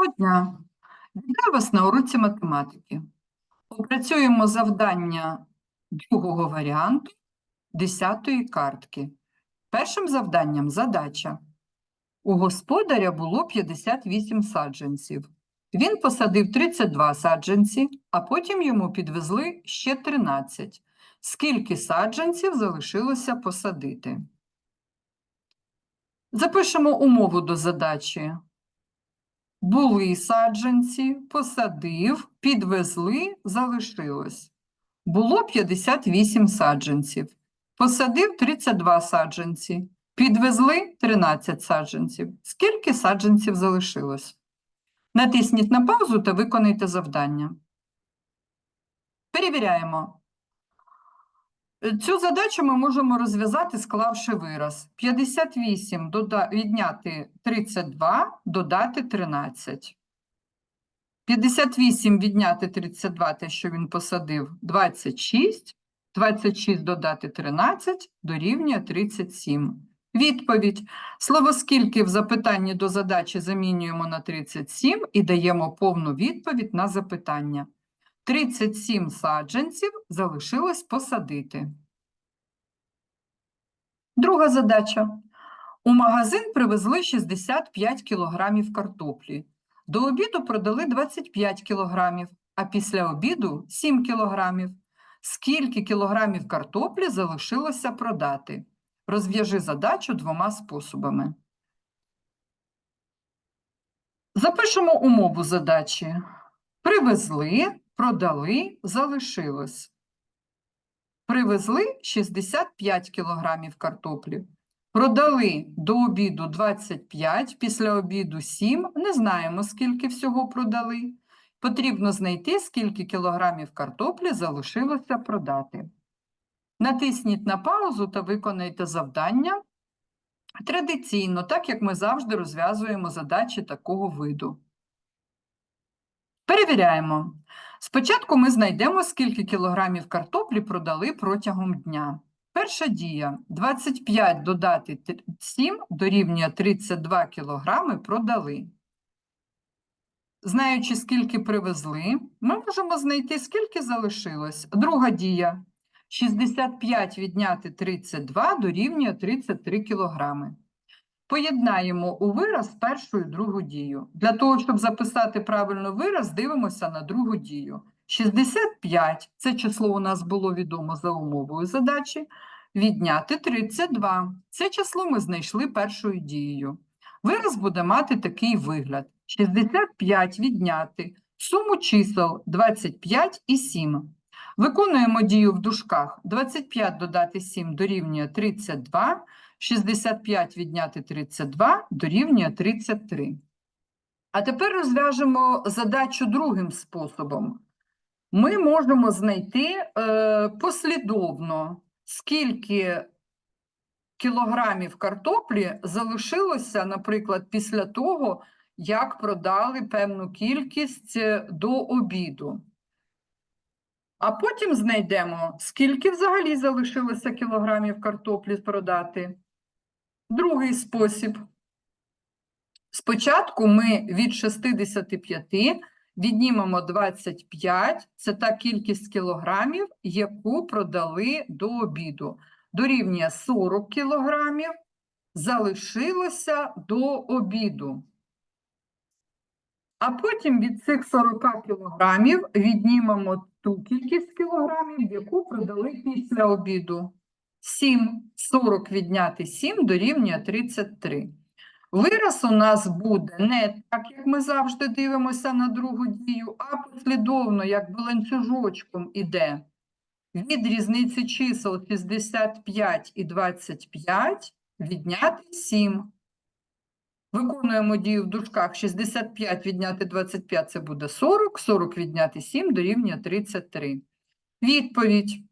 Доброго дня! Вітаю вас на уроці математики. Опрацюємо завдання другого варіанту 10-ї картки. Першим завданням задача. У господаря було 58 саджанців. Він посадив 32 саджанці, а потім йому підвезли ще 13. Скільки саджанців залишилося посадити? Запишемо умову до задачі. Були саджанці, посадив, підвезли, залишилось. Було 58 саджанців. Посадив 32 саджанці. Підвезли 13 саджанців. Скільки саджанців залишилось? Натисніть на паузу та виконайте завдання. Перевіряємо. Цю задачу ми можемо розв'язати, склавши вираз. 58 дода... відняти 32, додати 13. 58 відняти 32, те, що він посадив, 26. 26 додати 13 дорівнює 37. Відповідь. Слово «скільки» в запитанні до задачі замінюємо на 37 і даємо повну відповідь на запитання. 37 саджанців залишилось посадити. Друга задача. У магазин привезли 65 кілограмів картоплі. До обіду продали 25 кілограмів, а після обіду 7 кілограмів. Скільки кілограмів картоплі залишилося продати? Розв'яжи задачу двома способами. Запишемо умову задачі. Привезли, продали, залишилось. Привезли 65 кілограмів картоплі. Продали до обіду 25, після обіду 7. Не знаємо, скільки всього продали. Потрібно знайти, скільки кілограмів картоплі залишилося продати. Натисніть на паузу та виконайте завдання. Традиційно, так як ми завжди розв'язуємо задачі такого виду. Перевіряємо. Спочатку ми знайдемо, скільки кілограмів картоплі продали протягом дня. Перша дія. 25 додати 7 дорівнює 32 кілограми продали. Знаючи, скільки привезли, ми можемо знайти, скільки залишилось. Друга дія. 65 відняти 32 дорівнює 33 кілограми. Поєднаємо у вираз першу і другу дію. Для того, щоб записати правильно вираз, дивимося на другу дію. 65 – це число у нас було відомо за умовою задачі. Відняти 32 – це число ми знайшли першою дією. Вираз буде мати такий вигляд. 65 відняти суму чисел 25 і 7. Виконуємо дію в дужках. 25 додати 7 дорівнює 32, 65 відняти 32 дорівнює 33. А тепер розв'яжемо задачу другим способом. Ми можемо знайти е, послідовно, скільки кілограмів картоплі залишилося, наприклад, після того, як продали певну кількість е, до обіду. А потім знайдемо, скільки взагалі залишилося кілограмів картоплі продати. Другий спосіб. Спочатку ми від 65 віднімемо 25, це та кількість кілограмів, яку продали до обіду. Дорівнює 40 кілограмів, залишилося до обіду. А потім від цих 40 кілограмів віднімемо ту кількість кілограмів, яку продали після обіду. 7, 40 відняти 7 дорівнює 33. Вираз у нас буде не так, як ми завжди дивимося на другу дію, а послідовно, як ланцюжочком іде. Від різниці чисел 65 і 25 відняти 7. Виконуємо дію в дужках 65 відняти 25 це буде 40, 40 відняти 7 дорівнює 33. Відповідь.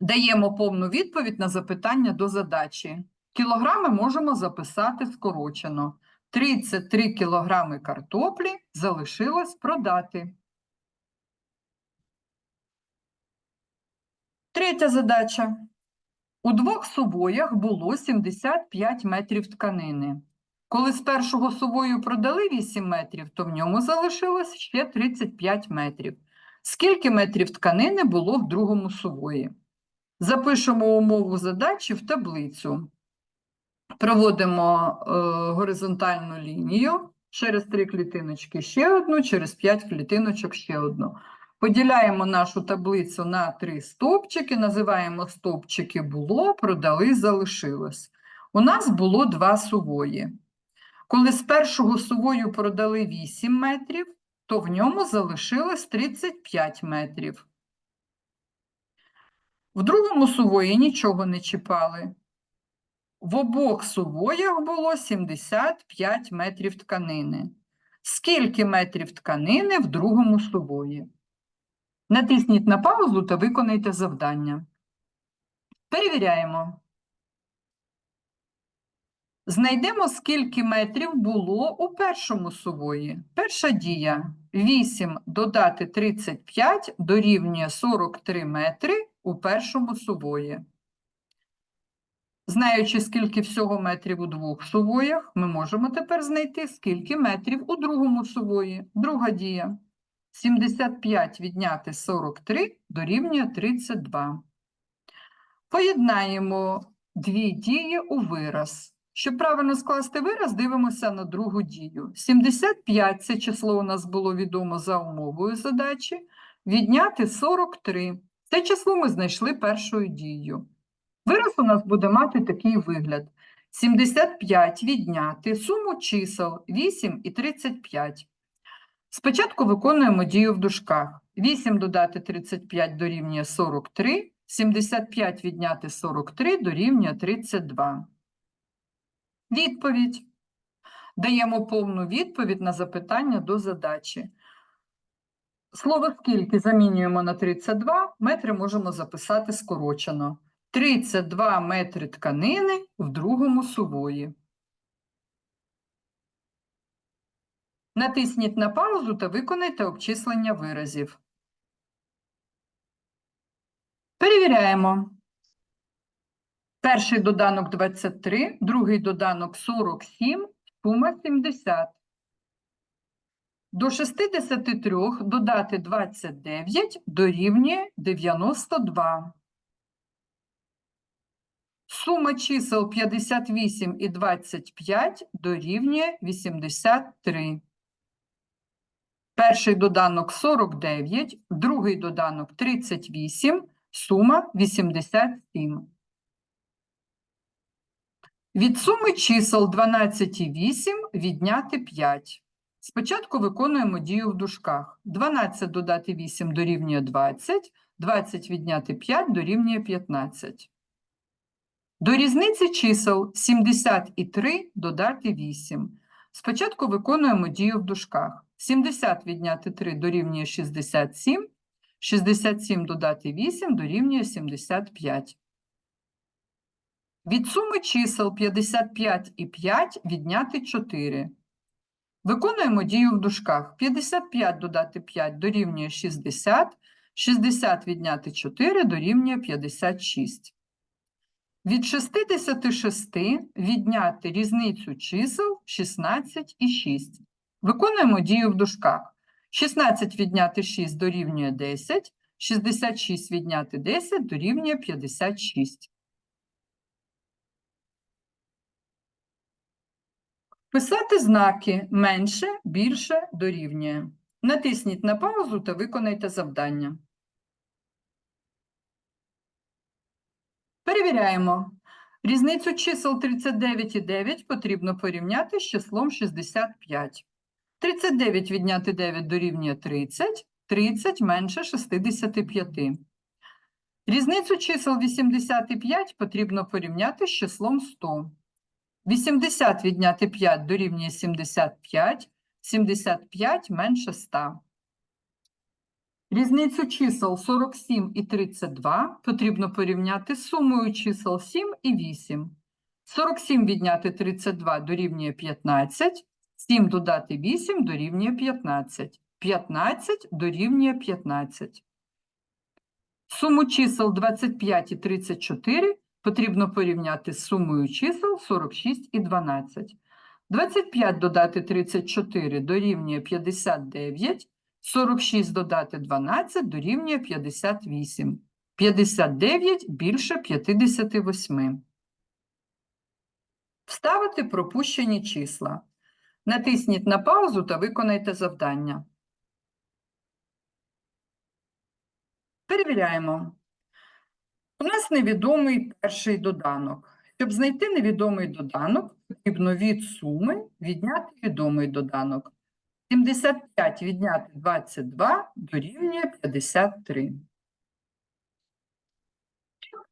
Даємо повну відповідь на запитання до задачі. Кілограми можемо записати скорочено. 33 кілограми картоплі залишилось продати. Третя задача. У двох субоях було 75 метрів тканини. Коли з першого сувою продали 8 метрів, то в ньому залишилось ще 35 метрів. Скільки метрів тканини було в другому сувої? Запишемо умову задачі в таблицю. Проводимо е, горизонтальну лінію через три клітиночки ще одну, через п'ять клітиночок ще одну. Поділяємо нашу таблицю на три стовпчики, називаємо стовпчики було, продали, залишилось. У нас було два сувої. Коли з першого сувою продали 8 метрів, то в ньому залишилось 35 метрів. В другому сувої нічого не чіпали. В обох сувоях було 75 метрів тканини. Скільки метрів тканини в другому сувої? Натисніть на паузу та виконайте завдання. Перевіряємо. Знайдемо, скільки метрів було у першому сувої. Перша дія. 8 додати 35 дорівнює 43 метри у першому сувої. Знаючи, скільки всього метрів у двох сувоях, ми можемо тепер знайти, скільки метрів у другому сувої. Друга дія. 75 відняти 43 дорівнює 32. Поєднаємо дві дії у вираз. Щоб правильно скласти вираз, дивимося на другу дію. 75 – це число у нас було відомо за умовою задачі. Відняти 43. Це число ми знайшли першою дією. Вираз у нас буде мати такий вигляд. 75 відняти суму чисел 8 і 35. Спочатку виконуємо дію в дужках. 8 додати 35 дорівнює 43, 75 відняти 43 дорівнює 32. Відповідь. Даємо повну відповідь на запитання до задачі. Слово скільки замінюємо на 32, метри можемо записати скорочено. 32 метри тканини в другому сувої. Натисніть на паузу та виконайте обчислення виразів. Перевіряємо. Перший доданок 23, другий доданок 47, сума 70. До 63 додати 29 дорівнює 92. Сума чисел 58 і 25 дорівнює 83. Перший доданок 49, другий доданок 38, сума 87. Від суми чисел 12 і 8 відняти 5. Спочатку виконуємо дію в дужках. 12 додати 8 дорівнює 20, 20 відняти 5 дорівнює 15. До різниці чисел 70 і 3 додати 8. Спочатку виконуємо дію в дужках. 70 відняти 3 дорівнює 67, 67 додати 8 дорівнює 75. Від суми чисел 55 і 5 відняти 4. Виконуємо дію в дужках. 55 додати 5 дорівнює 60, 60 відняти 4 дорівнює 56. Від 66 відняти різницю чисел 16 і 6. Виконуємо дію в дужках. 16 відняти 6 дорівнює 10, 66 відняти 10 дорівнює 56. Писати знаки менше, більше дорівнює. Натисніть на паузу та виконайте завдання. Перевіряємо. Різницю чисел 39 і 9 потрібно порівняти з числом 65. 39 відняти 9 дорівнює 30, 30 менше 65. Різницю чисел 85 потрібно порівняти з числом 100. 80 відняти 5 дорівнює 75, 75 менше 100. Різницю чисел 47 і 32 потрібно порівняти з сумою чисел 7 і 8. 47 відняти 32 дорівнює 15, 7 додати 8 дорівнює 15. 15 дорівнює 15. Суму чисел 25 і 34 потрібно порівняти з сумою чисел 46 і 12. 25 додати 34 дорівнює 59, 46 додати 12 дорівнює 58. 59 більше 58. Вставити пропущені числа. Натисніть на паузу та виконайте завдання. Перевіряємо. У нас невідомий перший доданок. Щоб знайти невідомий доданок, потрібно від суми відняти відомий доданок. 75 відняти 22 дорівнює 53.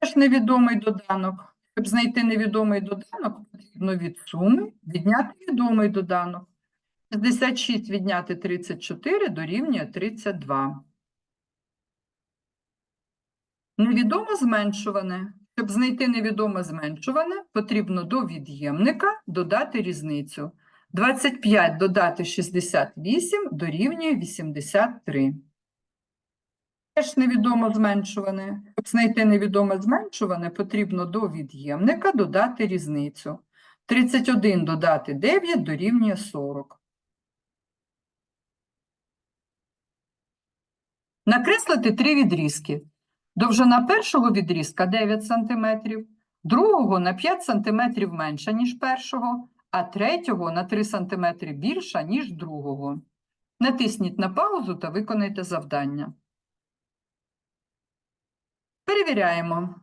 Теж невідомий доданок. Щоб знайти невідомий доданок, потрібно від суми відняти відомий доданок. 66 відняти 34 дорівнює 32. Невідомо зменшуване. Щоб знайти невідоме зменшуване, потрібно до від'ємника додати різницю. 25 додати 68 дорівнює 83. Теж невідомо зменшуване. Щоб знайти невідоме зменшуване, потрібно до від'ємника додати різницю. 31 додати 9 дорівнює 40. Накреслити три відрізки. Довжина першого відрізка 9 см, другого на 5 см менша, ніж першого, а третього на 3 см більша, ніж другого. Натисніть на паузу та виконайте завдання. Перевіряємо.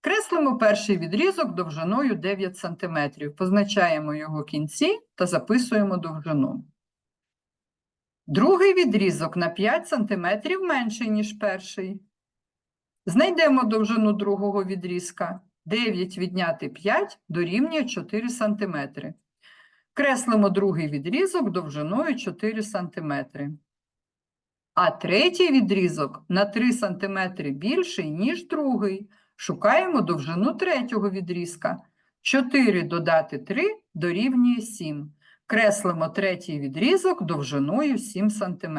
Креслимо перший відрізок довжиною 9 см, позначаємо його кінці та записуємо довжину. Другий відрізок на 5 см менший, ніж перший. Знайдемо довжину другого відрізка. 9 відняти 5 дорівнює 4 см. Креслимо другий відрізок довжиною 4 см. А третій відрізок на 3 см більший, ніж другий. Шукаємо довжину третього відрізка. 4 додати 3 дорівнює 7. Креслимо третій відрізок довжиною 7 см.